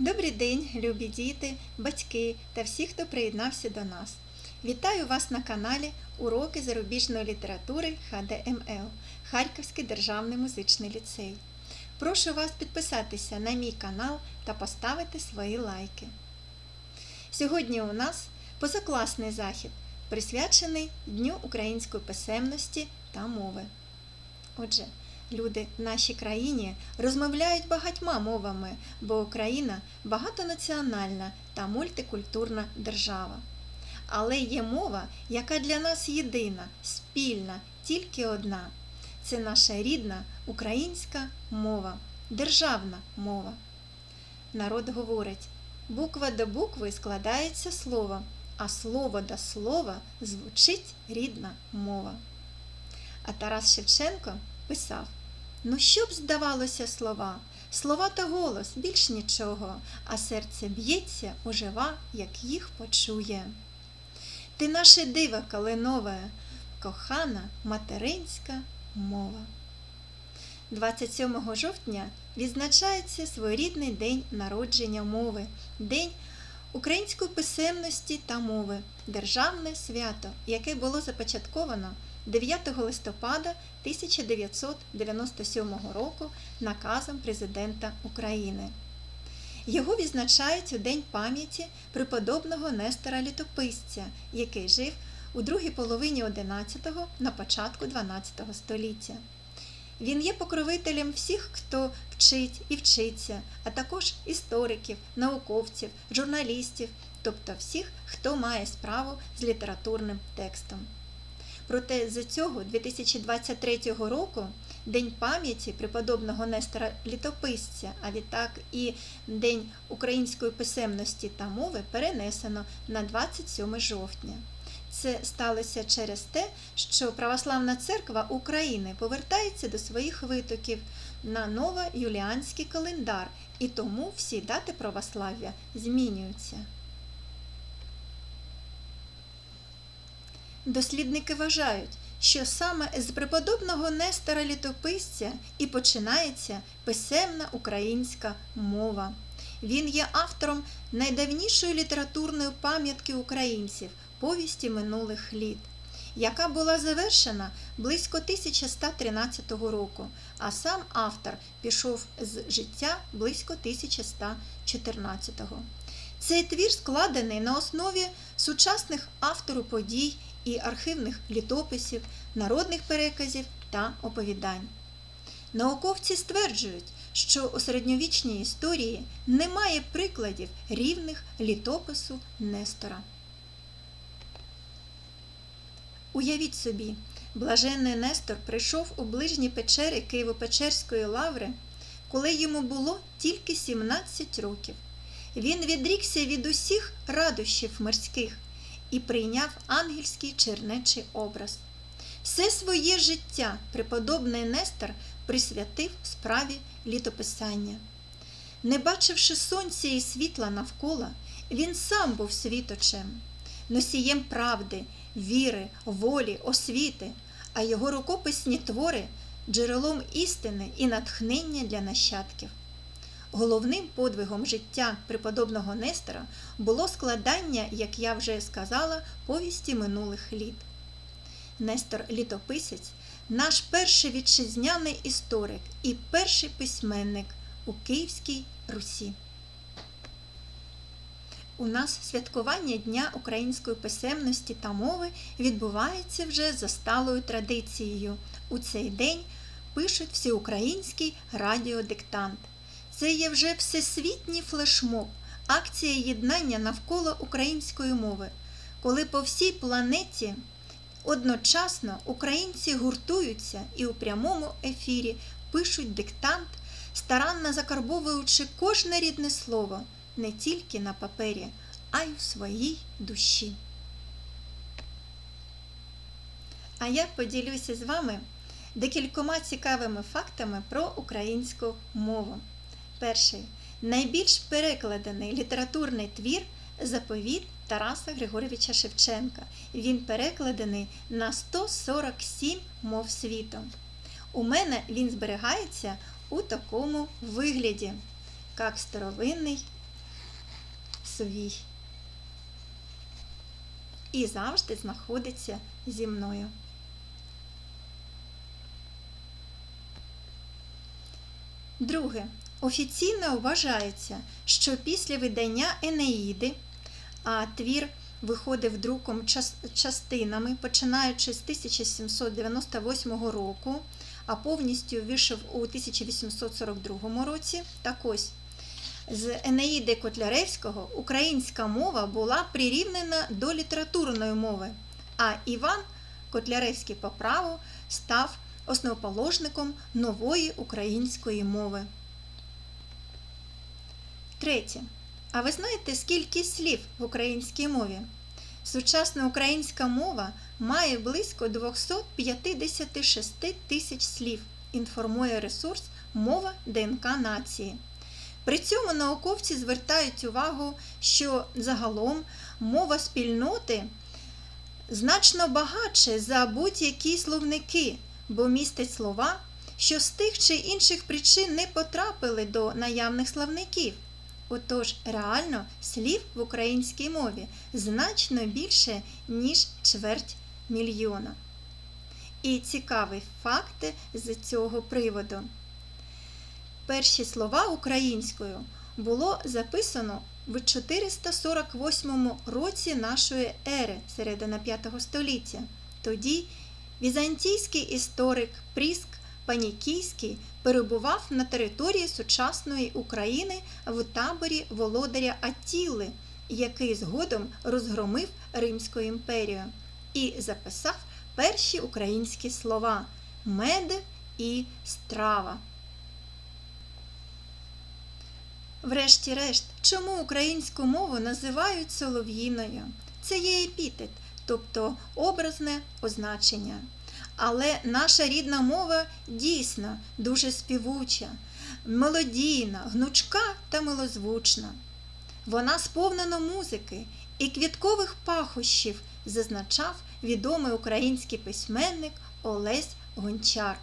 Добрий день, любі діти, батьки та всі, хто приєднався до нас. Вітаю вас на каналі Уроки зарубіжної літератури ХДМЛ Харківський державний музичний ліцей. Прошу вас підписатися на мій канал та поставити свої лайки. Сьогодні у нас позакласний захід, присвячений Дню української писемності та мови. Отже, люди в нашій країні розмовляють багатьма мовами, бо Україна багатонаціональна та мультикультурна держава. Але є мова, яка для нас єдина, спільна, тільки одна. Це наша рідна українська мова, державна мова. Народ говорить, буква до букви складається слово, а слово до слова звучить рідна мова. А Тарас Шевченко писав: Ну, що б здавалося слова? Слова та голос більш нічого, а серце б'ється, ожива, як їх почує. Ти наше диво калинове, кохана материнська мова. 27 жовтня відзначається своєрідний день народження мови, День української писемності та мови, державне свято, яке було започатковано 9 листопада 1997 року наказом Президента України. Його відзначають у День пам'яті преподобного Нестора Літописця, який жив у другій половині 11-го на початку 12 століття. Він є покровителем всіх, хто вчить і вчиться, а також істориків, науковців, журналістів, тобто всіх, хто має справу з літературним текстом. Проте з цього 2023 року День пам'яті преподобного Нестора Літописця, а відтак і День української писемності та мови перенесено на 27 жовтня. Це сталося через те, що Православна церква України повертається до своїх витоків на новоюліанський календар, і тому всі дати православ'я змінюються. Дослідники вважають, що саме з преподобного Нестора Літописця і починається писемна українська мова. Він є автором найдавнішої літературної пам'ятки українців повісті минулих літ, яка була завершена близько 1113 року, а сам автор пішов з життя близько 1114-го. Цей твір складений на основі сучасних автору подій і архівних літописів, народних переказів та оповідань. Науковці стверджують, що у середньовічній історії немає прикладів рівних літопису Нестора. Уявіть собі, блаженний Нестор прийшов у ближні печери Києво-Печерської лаври, коли йому було тільки 17 років. Він відрікся від усіх радощів морських і прийняв ангельський чернечий образ. Все своє життя преподобний Нестор присвятив справі літописання. Не бачивши сонця і світла навколо, він сам був світочем, носієм правди, віри, волі, освіти, а його рукописні твори джерелом істини і натхнення для нащадків. Головним подвигом життя преподобного Нестора було складання, як я вже сказала, повісті минулих літ. Нестор Літописець наш перший вітчизняний історик і перший письменник у Київській Русі. У нас святкування Дня української писемності та мови відбувається вже за сталою традицією. У цей день пишуть всеукраїнський радіодиктант. Це є вже всесвітній флешмоб, акція єднання навколо української мови, коли по всій планеті одночасно українці гуртуються і у прямому ефірі пишуть диктант, старанно закарбовуючи кожне рідне слово не тільки на папері, а й у своїй душі. А я поділюся з вами декількома цікавими фактами про українську мову. Перший найбільш перекладений літературний твір заповіт Тараса Григоровича Шевченка. Він перекладений на 147 мов світу. У мене він зберігається у такому вигляді, як старовинний свій. І завжди знаходиться зі мною. Друге. Офіційно вважається, що після видання Енеїди, а твір виходив друком частинами, починаючи з 1798 року, а повністю вийшов у 1842 році. Так ось, з Енеїди Котляревського українська мова була прирівнена до літературної мови, а Іван Котляревський по праву став основоположником нової української мови. Третє. А ви знаєте, скільки слів в українській мові? Сучасна українська мова має близько 256 тисяч слів, інформує ресурс Мова ДНК нації. При цьому науковці звертають увагу, що загалом мова спільноти значно багатше за будь-які словники, бо містить слова, що з тих чи інших причин не потрапили до наявних словників. Отож, реально слів в українській мові значно більше, ніж чверть мільйона. І цікавий факт з цього приводу. Перші слова українською було записано в 448 році нашої ери, середина 5 століття. Тоді візантійський історик Пріск Панікійський перебував на території сучасної України в таборі володаря Аттіли, який згодом розгромив Римську імперію, і записав перші українські слова мед і страва. Врешті-решт, чому українську мову називають солов'їною? Це є епітет, тобто образне означення. Але наша рідна мова дійсно дуже співуча, мелодійна, гнучка та милозвучна. Вона сповнена музики і квіткових пахощів, зазначав відомий український письменник Олесь Гончар.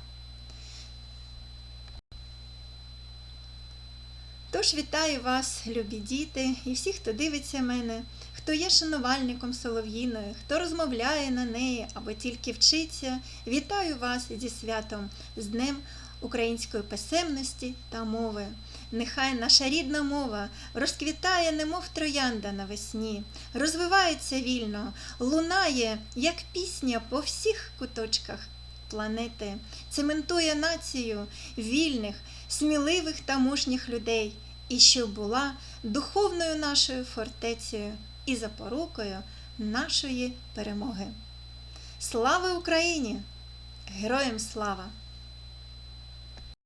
Тож вітаю вас, любі діти, і всі, хто дивиться мене, хто є шанувальником солов'їною, хто розмовляє на неї або тільки вчиться. Вітаю вас зі святом, з Днем української писемності та мови. Нехай наша рідна мова розквітає, немов троянда навесні, розвивається вільно, лунає, як пісня по всіх куточках планети, цементує націю вільних, сміливих та мужніх людей, і щоб була духовною нашою фортецею і запорукою нашої перемоги. Слава Україні! Героям слава!